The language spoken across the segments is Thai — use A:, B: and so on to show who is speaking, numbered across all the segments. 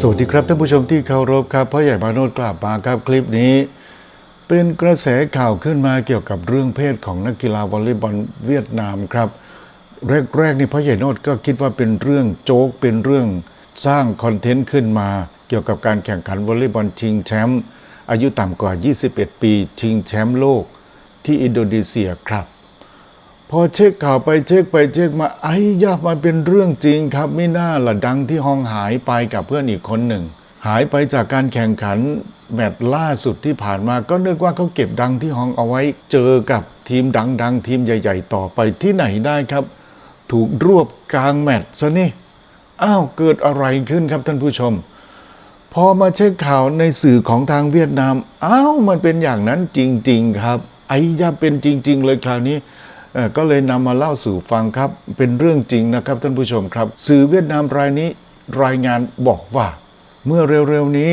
A: สวัสดีครับท่านผู้ชมที่เคารพครับพ่อใหญ่มาโนดกลับมาครับคลิปนี้ เป็นกระแสข่าวขึ้นมาเกี่ยวกับเรื่องเพศของนักกีฬาวอลเลย์บอลเวียดนามครับ แรกๆนี่พ่อใหญ่โนดก็คิดว่าเป็นเรื่องโจ๊กเป็นเรื่องสร้างคอนเทนต์ขึ้นมา เกี่ยวกับการแข่งขันวอลเลย์บอลชิงแชมป์อายุต่ำกว่า 21 ปีชิงแชมป์โลกที่อินโดนีเซียครับ พอเช็คข่าวไปเช็คไปเช็คมาไอ้ยามันเป็นเรื่องจริงครับไม่น่าละดังที่ห้องหายไปกับเพื่อนอีกคนหนึ่ง หายไปจากการแข่งขันแมตช์ล่าสุดที่ผ่านมาก็นึกว่าเขาเก็บดังที่ห้องเอาไว้ เจอกับทีมดังๆ ทีมใหญ่ ๆ ต่อไปที่ไหนได้ครับ ถูกรวบกลางแมตช์ซะนี่อ้าวเกิดอะไรขึ้นครับท่านผู้ชม พอมาเช็คข่าวในสื่อของทางเวียดนามอ้าวมันเป็นอย่างนั้นจริง ๆ ครับ ไอ้ยาเป็นจริง ๆ เลยคราวนี้ ก็เลยนำมาเล่าสู่ฟังครับ เป็นเรื่องจริงนะครับท่านผู้ชมครับ สื่อเวียดนามรายนี้รายงานบอกว่า เมื่อเร็วๆนี้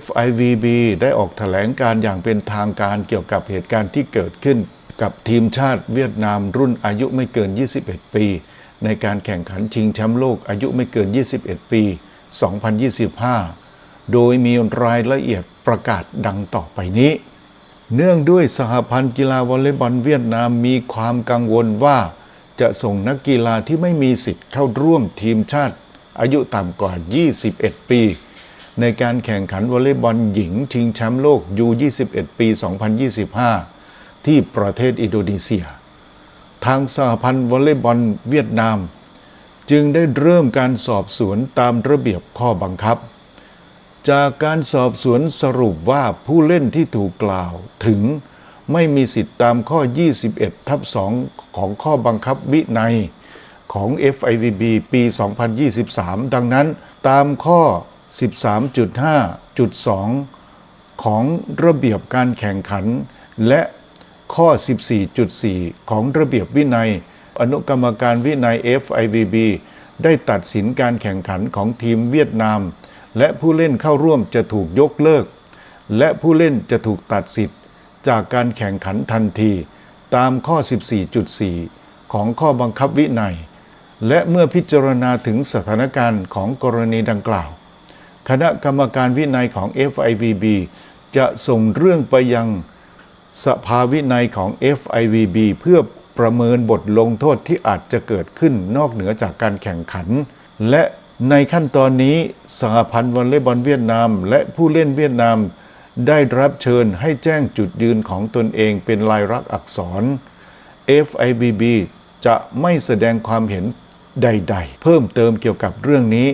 A: FIVB ได้ออกแถลงการอย่างเป็นทางการเกี่ยวกับเหตุการณ์ที่เกิดขึ้น กับทีมชาติเวียดนามรุ่นอายุไม่เกิน 21 ปี ในการแข่งขันชิงแชมป์โลกอายุไม่เกิน 21 ปี 2025 โดยมีรายละเอียดประกาศดังต่อไปนี้ เนื่องด้วยสหพันธ์กีฬาวอลเลย์บอลเวียดนามมีความกังวลว่า จะส่งนักกีฬาที่ไม่มีสิทธิ์เข้าร่วมทีมชาติ อายุต่ำกว่า 21 ปี ในการแข่งขันวอลเลย์บอลหญิงชิงแชมป์โลก U21 ปี 2025 ที่ประเทศอินโดนีเซีย ทางสหพันธ์วอลเลย์บอลเวียดนาม จึงได้เริ่มการสอบสวนตามระเบียบข้อบังคับ จากการสอบสวนสรุปว่าผู้เล่นที่ถูกกล่าวถึงไม่มีสิทธิ์ตามข้อ 21 ทับ 2 ของข้อบังคับวินัยของ FIVB ปี 2023 ดังนั้นตามข้อ 13.5.2 ของระเบียบการแข่งขัน และข้อ 14.4 ของระเบียบวินัย อนุกรรมการวินัย FIVB ได้ตัดสินการแข่งขันของทีมเวียดนาม และผู้เล่นเข้าร่วมจะถูกยกเลิก และผู้เล่นจะถูกตัดสิทธิ์ จากการแข่งขันทันที ตามข้อ 14.4 ของข้อบังคับวินัย และเมื่อพิจารณาถึงสถานการณ์ของกรณีดังกล่าว คณะกรรมการวินัยของ FIVB จะส่งเรื่องไปยังสภาวินัยของ FIVB เพื่อประเมินบทลงโทษที่อาจจะเกิดขึ้นนอกเหนือจากการแข่งขัน และ ในขั้นตอนนี้สหพันธ์วอลเลย์บอลเวียดนาม และผู้เล่นเวียดนาม ได้รับเชิญให้แจ้งจุดยืนของตนเองเป็นลายลักษณ์อักษร FIBB จะไม่แสดงความเห็นใด ๆ เพิ่มเติมเกี่ยวกับเรื่องนี้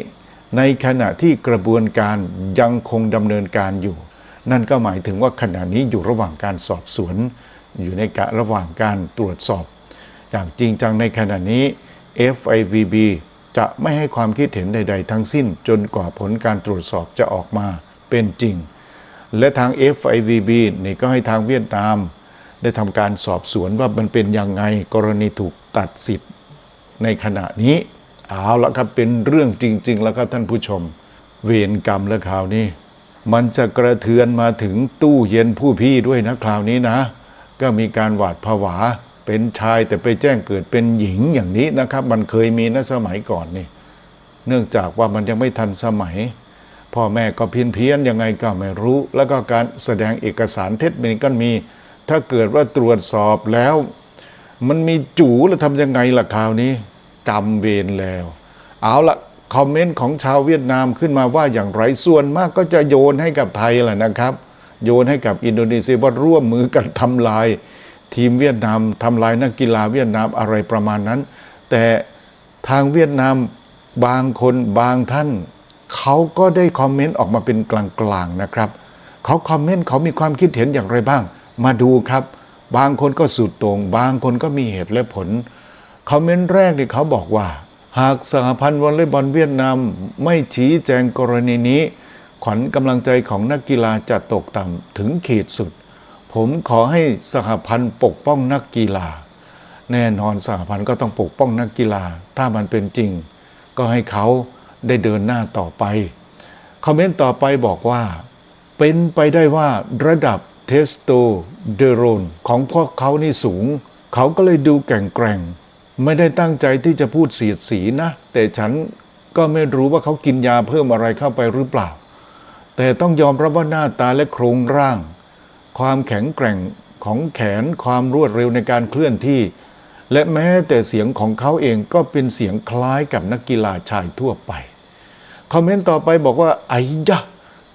A: ในขณะที่กระบวนการยังคงดำเนินการอยู่ นั่นก็หมายถึงว่าขณะนี้อยู่ระหว่างการสอบสวน อยู่ในการระหว่างการตรวจสอบ อย่างจริงจังในขณะนี้ FIVB จะไม่ให้ความคิดเห็นใด ๆ ทั้งสิ้นจนกว่าผลการตรวจสอบจะออกมาเป็นจริง และทาง FIVB นี่ก็ให้ทางเวียดนาม ได้ทำการสอบสวนว่ามันเป็นยังไงกรณีถูกตัดสิทธิ์ในขณะนี้ เอาละครับเป็นเรื่องจริง ๆ แล้วครับท่านผู้ชม เวรกรรมและคราวนี้ มันจะกระเทือนมาถึงตู้เย็นผู้พี่ด้วยนะคราวนี้นะ ก็มีการหวาดผวา เป็นชายแต่ไปแจ้งเกิดเป็นหญิงอย่างนี้นะครับ มันเคยมีนะสมัยก่อนนี่ เนื่องจากว่ามันยังไม่ทันสมัย พ่อแม่ก็เพี้ยนเพียนๆยังไงก็ไม่รู้ แล้วก็การแสดงเอกสารเท็จมันก็มี ถ้าเกิดว่าตรวจสอบแล้ว มันมีจูแล้วทำยังไงล่ะคราวนี้ กรรมเวรแล้ว เอาละคอมเมนต์ของชาวเวียดนามขึ้นมาว่าอย่างไรส่วนมากก็จะโยนให้กับไทยแหละนะครับ โยนให้กับอินโดนีเซียว่าร่วมมือกันทำลาย ทีมเวียดนามทำลายนักกีฬาเวียดนามอะไรประมาณนั้น แต่ทางเวียดนามบางคนบางท่านเขาก็ได้คอมเมนต์ออกมาเป็นกลางๆนะครับเขาคอมเมนต์เขามีความคิดเห็นอย่างไรบ้าง มาดูครับ บางคนก็สุดต่งบางคนก็มีเหตุและผลคอมเมนต์แรกที่ยเขาบอกว่า หากสหพันธ์วอลเลย์บอลเวียดนามไม่ชี้แจงกรณีนี้ ขวัญกำลังใจของนักกีฬาจะตกต่ำถึงขีดสุด ผมขอให้สหพันธ์ปกป้องนักกีฬา แน่นอนสหพันธ์ก็ต้องปกป้องนักกีฬา ถ้ามันเป็นจริง ก็ให้เขาได้เดินหน้าต่อไป คอมเมนต์ต่อไปบอกว่า เป็นไปได้ว่าระดับเทสโตเดโรนของพวกเขานี่สูง เขาก็เลยดูแก่งแกร่ง ไม่ได้ตั้งใจที่จะพูดเสียดสีนะ แต่ฉันก็ไม่รู้ว่าเขากินยาเพิ่มอะไรเข้าไปหรือเปล่า แต่ต้องยอมรับว่าหน้าตาและโครงร่าง ความแข็งแกร่งของแขนความรวดเร็วในการเคลื่อนที่ และแม้แต่เสียงของเขาเองก็เป็นเสียงคล้ายกับนักกีฬาชายทั่วไป คอมเมนต์ต่อไปบอกว่าไอ้ยะ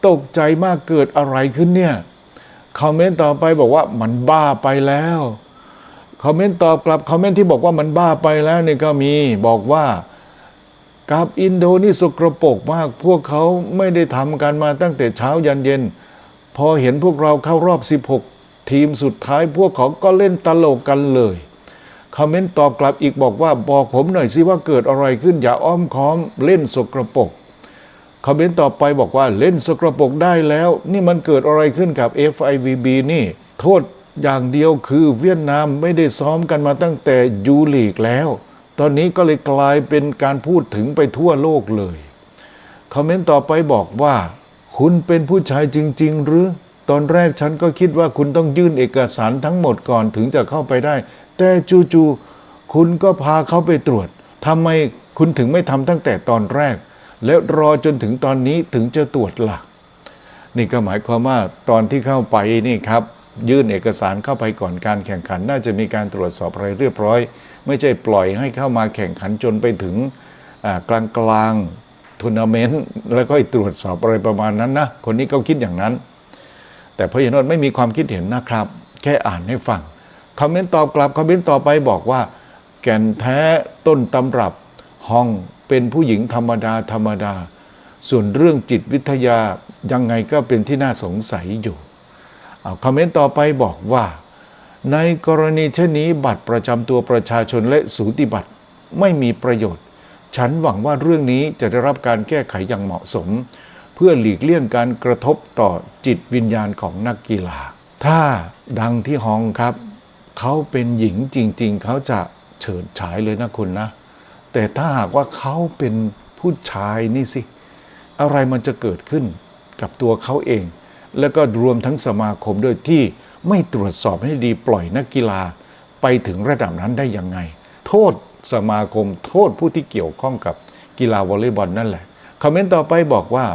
A: ตกใจมากเกิดอะไรขึ้นเนี่ย คอมเมนต์ต่อไปบอกว่ามันบ้าไปแล้ว คอมเมนต์ตอบกลับคอมเมนต์ที่บอกว่ามันบ้าไปแล้วเนี่ยก็มีบอกว่ากับอินโดนีสกรปรกมากพวกเขาไม่ได้ทำกันมาตั้งแต่เช้ายันเย็น พอเห็นพวกเราเข้ารอบ 16 ทีมสุดท้ายพวกเขาก็เล่นตลกกันเลยคอมเมนต์ตอบกลับอีกบอกว่าบอกผมหน่อยสิว่าเกิดอะไรขึ้นอย่าอ้อมค้อมเล่นสกรปรกคอมเมนต์ต่อไปบอกว่าเล่นสกรปรกได้แล้ว นี่มันเกิดอะไรขึ้นกับ FIVB นี่ โทษอย่างเดียวคือเวียดนามไม่ได้ซ้อมกันมาตั้งแต่ยูลีกแล้ว ตอนนี้ก็เลยกลายเป็นการพูดถึงไปทั่วโลกเลยคอมเมนต์ต่อไปบอกว่า คุณเป็นผู้ชายจริง ๆ หรือ ตอนแรกฉันก็คิดว่าคุณต้องยื่นเอกสารทั้งหมดก่อนถึงจะเข้าไปได้ แต่จู่ๆคุณก็พาเขาไปตรวจทำไมคุณถึงไม่ทำตั้งแต่ตอนแรก แล้วรอจนถึงตอนนี้ถึงจะตรวจล่ะ นี่ก็หมายความว่าตอนที่เข้าไปนี่ครับ ยื่นเอกสารเข้าไปก่อนการแข่งขัน น่าจะมีการตรวจสอบอะไรเรียบร้อย ไม่ใช่ปล่อยให้เข้ามาแข่งขันจนไปถึงกลางกลาง ทัวร์นาเมนต์แล้วก็ตรวจสอบอะไรประมาณนั้นนะคนนี้เขาคิดอย่างนั้น แต่พระยนนท์ไม่มีความคิดเห็นนะครับ แค่อ่านให้ฟังคอมเมนต์ตอบกลับคอมเมนต์ต่อไปบอกว่า แก่นแท้ต้นตำรับห้องเป็นผู้หญิงธรรมดาธรรมดา ส่วนเรื่องจิตวิทยายังไงก็เป็นที่น่าสงสัยอยู่เอาคอมเมนต์ต่อไปบอกว่า ในกรณีเช่นนี้บัตรประจำตัวประชาชนและสูติบัตรไม่มีประโยชน์ ฉันหวังว่าเรื่องนี้จะได้รับการแก้ไขอย่างเหมาะสม เพื่อหลีกเลี่ยงการกระทบต่อจิตวิญญาณของนักกีฬา ถ้าดังที่ฮองครับ เขาเป็นหญิงจริง ๆ เขาจะเฉิดฉายเลยนะคุณนะ แต่ถ้าหากว่าเขาเป็นผู้ชายนี่สิ อะไรมันจะเกิดขึ้นกับตัวเขาเอง แล้วก็รวมทั้งสมาคมด้วยที่ไม่ตรวจสอบให้ดีปล่อยนักกีฬาไปถึงระดับนั้นได้ยังไง โทษ สมาคมโทษผู้ที่เกี่ยวข้องกับกีฬาวอลเลย์บอลนั่นแหละคอมเมนต์ต่อไปบอกว่า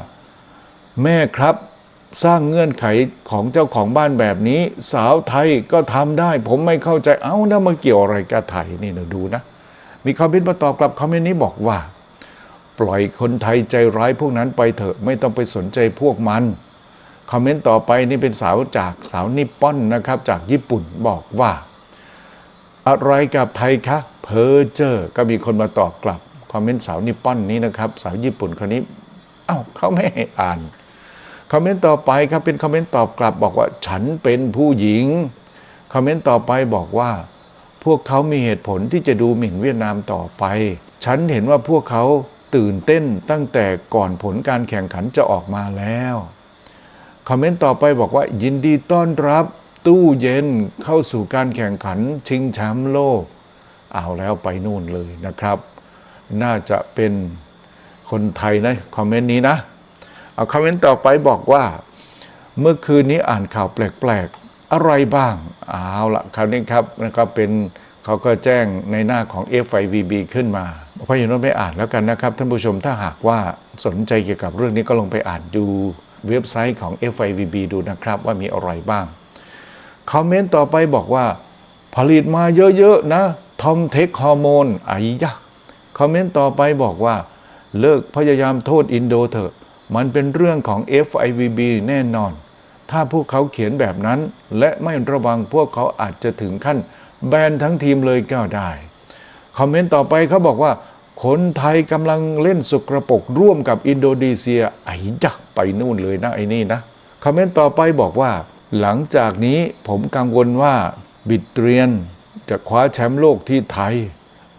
A: แม่ครับสร้างเงื่อนไขของเจ้าของบ้านแบบนี้ สาวไทยก็ทำได้ ผมไม่เข้าใจเอ้าแล้วมาเกี่ยวอะไรกับไทยนี่เราดูนะ มีคอมเมนต์มาตอบกลับคอมเมนต์นี้บอกว่า ปล่อยคนไทยใจร้ายพวกนั้นไปเถอะไม่ต้องไปสนใจพวกมันคอมเมนต์ต่อไปนี่เป็นสาวจากสาวนิปปอนนะครับจากญี่ปุ่นบอกว่า อะไรกับไทยคะเพอเจอร์ก็มีคนมาตอบกลับคอมเมนต์สาวนิปปอนนี้นะครับสาวญี่ปุ่นคนนี้เอ้าเขาไม่ให้อ่านคอมเมนต์ต่อไปครับเป็นคอมเมนต์ตอบกลับบอกว่าฉันเป็นผู้หญิงคอมเมนต์ต่อไปบอกว่า พวกเขามีเหตุผลที่จะดูหมิ่นเวียดนามต่อไป ฉันเห็นว่าพวกเขาตื่นเต้นตั้งแต่ก่อนผลการแข่งขันจะออกมาแล้วคอมเมนต์ต่อไปบอกว่า ยินดีต้อนรับ ตู้เย็นเข้าสู่การแข่งขันชิงแชมป์โลก เอาแล้วไปนู่นเลยนะครับ น่าจะเป็นคนไทยนะคอมเมนต์นี้นะ เอาคอมเมนต์ต่อไปบอกว่า เมื่อคืนนี้อ่านข่าวแปลกๆ อะไรบ้าง เอาละคราวนี้ครับนะครับเป็นเขาก็แจ้งในหน้าของ FIVB ขึ้นมาเพราะอย่างนั้นไม่อ่านแล้วกันนะครับท่านผู้ชมถ้าหากว่าสนใจเกี่ยวกับเรื่องนี้ก็ลงไปอ่านดูเว็บไซต์ของ FIVB ดูนะครับว่ามีอะไรบ้าง คอมเมนต์ต่อไปบอกว่า ผลิตมาเยอะๆนะทอมเทคฮอร์โมนไอ้ยะคอมเมนต์ต่อไปบอกว่า เลิกพยายามโทษอินโดเถอะ มันเป็นเรื่องของ FIVB แน่นอน ถ้าพวกเขาเขียนแบบนั้น และไม่ระวังพวกเขาอาจจะถึงขั้น แบนทั้งทีมเลยก็ได้ คอมเมนต์ต่อไปเขาบอกว่า คนไทยกำลังเล่นสุกระปรกร่วมกับอินโดนีเซียไอ้ยักไปนู่นเลยนะไอ้นี่นะ คอมเมนต์ต่อไปบอกว่า หลังจากนี้ผมกังวลว่าบิดเรียนจะคว้าแชมป์โลกที่ไทย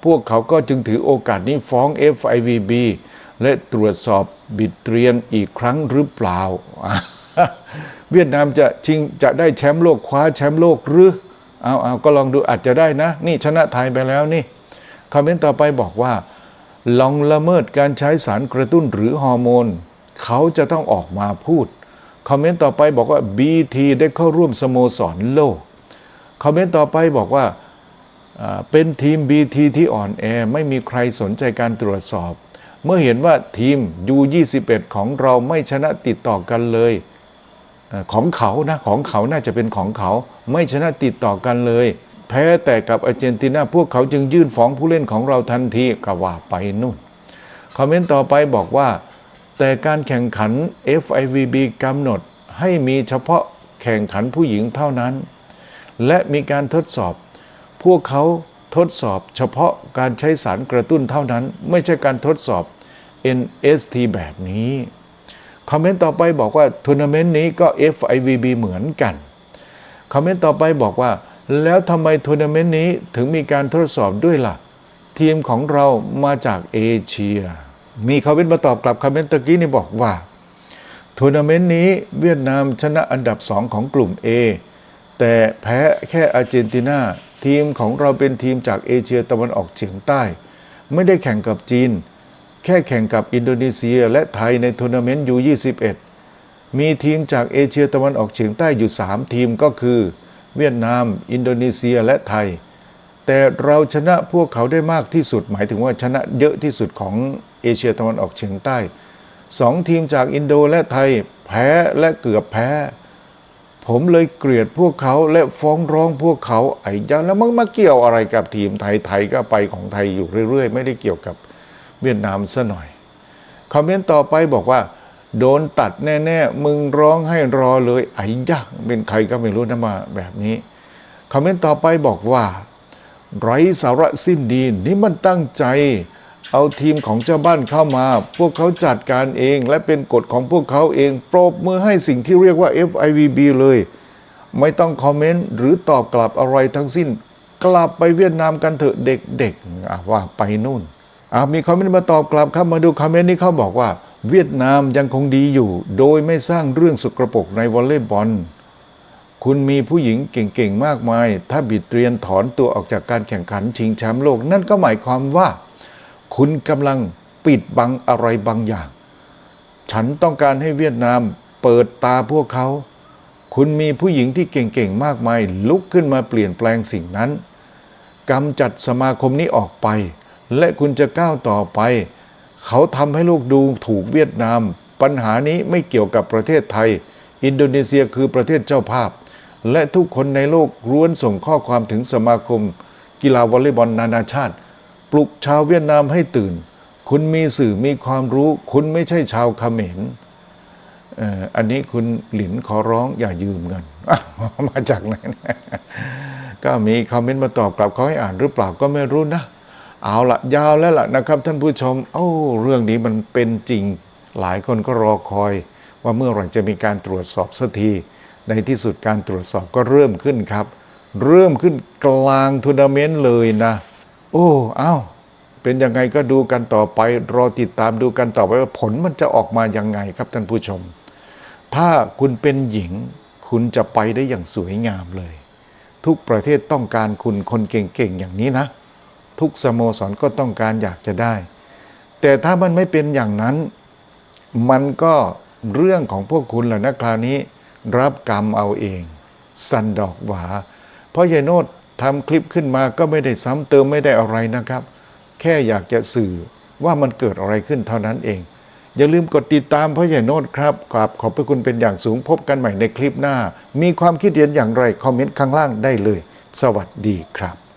A: พวกเขาก็จึงถือโอกาสนี้ฟ้อง FIVB และตรวจสอบบิดเรียนอีกครั้งหรือเปล่า เวียดนามจะชิงจะได้แชมป์โลกคว้าแชมป์โลกหรือเอาเอาก็ลองดูอาจจะได้นะ นี่ชนะไทยไปแล้วนี่คอมเมนต์ต่อไปบอกว่า ลองละเมิดการใช้สารกระตุ้นหรือฮอร์โมน เขาจะต้องออกมาพูด คอมเมนต์ต่อไปบอกว่า BT ได้เข้าร่วมสโมสรโลก คอมเมนต์ต่อไปบอกว่าเป็นทีม BT ที่อ่อนแอไม่มีใครสนใจการตรวจสอบ เมื่อเห็นว่าทีม U21 ของเราไม่ชนะติดต่อกันเลยของเขานะของเขาน่าจะเป็นของเขา ไม่ชนะติดต่อกันเลย แพ้แต่กับอาร์เจนตินาพวกเขาจึงยื่นฟ้องผู้เล่นของเราทันทีกว่าไปนู่น คอมเมนต์ต่อไปบอกว่า แต่การแข่งขัน FIVB กำหนดให้มีเฉพาะแข่งขันผู้หญิงเท่านั้น และมีการทดสอบ พวกเขาทดสอบเฉพาะการใช้สารกระตุ้นเท่านั้น ไม่ใช่การทดสอบ NST แบบนี้ คอมเมนต์ต่อไปบอกว่าทัวร์นาเมนต์นี้ก็ FIVB เหมือนกัน คอมเมนต์ต่อไปบอกว่า แล้วทำไมทัวร์นาเมนต์นี้ถึงมีการทดสอบด้วยล่ะ ทีมของเรามาจากเอเชีย มีคอมเมนต์มาตอบกลับคอมเมนต์ตะกี้นี่บอกว่าทัวร์นาเมนต์นี้เวียดนามชนะอันดับ2ของกลุ่ม A แต่แพ้แค่อาร์เจนตินาทีมของเราเป็นทีมจากเอเชียตะวันออกเฉียงใต้ ไม่ได้แข่งกับจีน แค่แข่งกับอินโดนีเซียและไทยในทัวร์นาเมนต์ U21 มีทีมจากเอเชียตะวันออกเฉียงใต้อยู่ 3 ทีมก็คือ เวียดนาม อินโดนีเซียและไทย แต่เราชนะพวกเขาได้มากที่สุดหมายถึงว่าชนะเยอะที่สุดของ เอเชียตะวันออกเฉียงใต้สองทีมจากอินโดและไทยแพ้และเกือบแพ้ ผมเลยเกลียดพวกเขาและฟ้องร้องพวกเขาไอ้ยาแล้วมันมาเกี่ยวอะไรกับทีมไทยไทยก็ไปของไทยอยู่เรื่อย ๆ ไม่ได้เกี่ยวกับเวียดนามซะหน่อยคอมเมนต์ต่อไปบอกว่า โดนตัดแน่ๆ มึงร้องให้รอเลยไอ้ยะเป็นใครก็ไม่รู้นะมาแบบนี้คอมเมนต์ต่อไปบอกว่า ไร้สาระสิ้นดีนี่มันตั้งใจ เอาทีมของเจ้าบ้านเข้ามา พวกเขาจัดการเองและเป็นกฎของพวกเขาเองโปรบมือให้สิ่งที่เรียกว่า FIVB เลย ไม่ต้องคอมเมนต์หรือตอบกลับอะไรทั้งสิ้น กลับไปเวียดนามกันเถอะเด็กๆว่าไปนู่นมีคอมเมนต์มาตอบกลับครับมาดูคอมเมนต์นี้เขาบอกว่า เวียดนามยังคงดีอยู่ โดยไม่สร้างเรื่องสกรปรกในวอลเลย์บอลคุณมีผู้หญิงเก่งๆมากมาย ถ้าบิดเรียนถอนตัวออกจากการแข่งขันชิงแชมป์โลก นั่นก็หมายความว่า คุณกำลังปิดบังอะไรบางอย่าง ฉันต้องการให้เวียดนามเปิดตาพวกเขา คุณมีผู้หญิงที่เก่งๆ มากมาย ลุกขึ้นมาเปลี่ยนแปลงสิ่งนั้นกำจัดสมาคมนี้ออกไป และคุณจะก้าวต่อไป เขาทำให้โลกดูถูกเวียดนาม ปัญหานี้ไม่เกี่ยวกับประเทศไทย อินโดนีเซียคือประเทศเจ้าภาพ และทุกคนในโลกล้วนส่งข้อความถึงสมาคม กีฬาวอลเลย์บอลนานาชาติ ปลุกชาวเวียดนามให้ตื่น คุณมีสื่อมีความรู้ คุณไม่ใช่ชาวเขมรอันนี้คุณหลินขอร้องอย่ายืมเงินมาจากไหนก็มีคอมเมนต์มาตอบกลับเขาให้อ่านหรือเปล่าก็ไม่รู้นะ เอาละยาวแล้วล่ะนะครับ ท่านผู้ชมเอ้าเรื่องนี้มันเป็นจริง หลายคนก็รอคอย ว่าเมื่อไหร่จะมีการตรวจสอบสักที ในที่สุดการตรวจสอบก็เริ่มขึ้นครับ เริ่มขึ้นกลางทัวร์นาเมนต์เลยนะ โอ้เอ้าเป็นยังไงก็ดูกันต่อไป รอติดตามดูกันต่อไปว่าผลมันจะออกมายังไงครับท่านผู้ชม ถ้าคุณเป็นหญิง คุณจะไปได้อย่างสวยงามเลย ทุกประเทศต้องการคุณคนเก่งๆอย่างนี้นะ ทุกสโมสรก็ต้องการอยากจะได้ แต่ถ้ามันไม่เป็นอย่างนั้น มันก็เรื่องของพวกคุณแหละนะคราวนี้ รับกรรมเอาเอง สันดอกหวาเพราะยายโนด ทำคลิปขึ้นมาก็ไม่ได้ซ้ำเติมไม่ได้อะไรนะครับ แค่อยากจะสื่อว่ามันเกิดอะไรขึ้นเท่านั้นเอง อย่าลืมกดติดตามพ่อใหญ่โนตครับกราบขอบพระคุณเป็นอย่างสูงพบกันใหม่ในคลิปหน้า มีความคิดเห็นอย่างไรคอมเมนต์ข้างล่างได้เลย สวัสดีครับ